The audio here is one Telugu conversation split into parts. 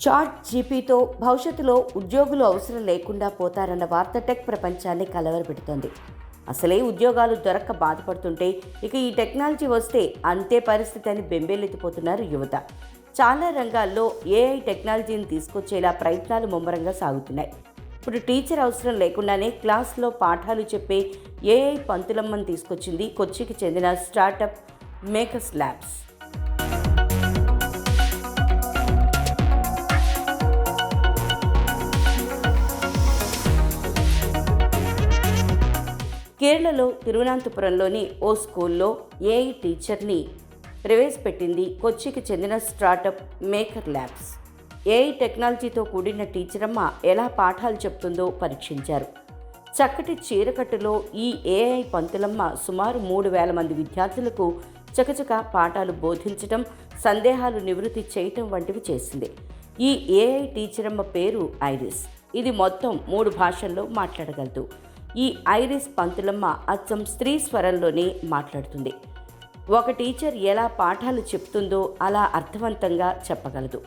చాట్ జీపీతో భవిష్యత్తులో ఉద్యోగులు అవసరం లేకుండా పోతారన్న వార్త టెక్ ప్రపంచాన్ని కలవరపెడుతోంది. అసలే ఉద్యోగాలు దొరక్క బాధపడుతుంటే ఇక ఈ టెక్నాలజీ వస్తే అంతే పరిస్థితి అని బెంబేలెత్తిపోతున్నారు యువత. చాలా రంగాల్లో ఏఐ టెక్నాలజీని తీసుకొచ్చేలా ప్రయత్నాలు ముమ్మరంగా సాగుతున్నాయి. ఇప్పుడు టీచర్ అవసరం లేకుండానే క్లాస్లో పాఠాలు చెప్పే ఏఐ పంతులమ్మని తీసుకొచ్చింది కొచ్చికి చెందిన స్టార్టప్ మేకర్స్ ల్యాబ్స్. కేరళలో తిరువనంతపురంలోని ఓ స్కూల్లో ఏఐ టీచర్ని ప్రవేశపెట్టింది కొచ్చికి చెందిన స్టార్టప్ మేకర్ ల్యాబ్స్. ఏఐ టెక్నాలజీతో కూడిన టీచరమ్మ ఎలా పాఠాలు చెప్తుందో పరీక్షించారు. చక్కటి చీరకట్టులో ఈ ఏఐ పంతులమ్మ సుమారు మూడు వేల మంది విద్యార్థులకు చకచక పాఠాలు బోధించటం సందేహాలు నివృత్తి చేయటం వంటివి చేసింది. ఈ ఏఐ టీచరమ్మ పేరు ఐరిస్. ఇది మొత్తం మూడు భాషల్లో మాట్లాడగలదు. ఈ ఐరిస్ పంతులమ్మ అచ్చం స్త్రీ స్వరంలోనే మాట్లాడుతుంది. ఒక టీచర్ ఎలా పాఠాలు చెప్తుందో అలా అర్థవంతంగా చెప్పగలదు.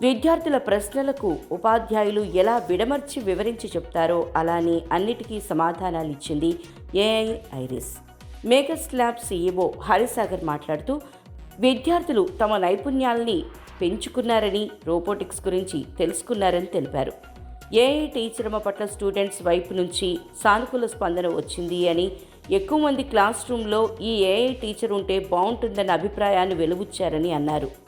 విద్యార్థుల ప్రశ్నలకు ఉపాధ్యాయులు ఎలా విడమర్చి వివరించి చెప్తారో అలానే అన్నిటికీ సమాధానాలు ఇచ్చింది AI Iris. Makers lab CEO Harisagar మాట్లాడుతూ విద్యార్థులు తమ నైపుణ్యాల్ని పెంచుకున్నారని రోబోటిక్స్ గురించి తెలుసుకున్నారని తెలిపారు. ఏఐ టీచర్మ పట్ల స్టూడెంట్స్ వైపు నుంచి సానుకూల స్పందన వచ్చింది అని ఎక్కువ మంది క్లాస్ రూమ్లో ఈ ఏఐ టీచర్ ఉంటే బాగుంటుందన్న అభిప్రాయాన్ని వెలువచ్చారని అన్నారు.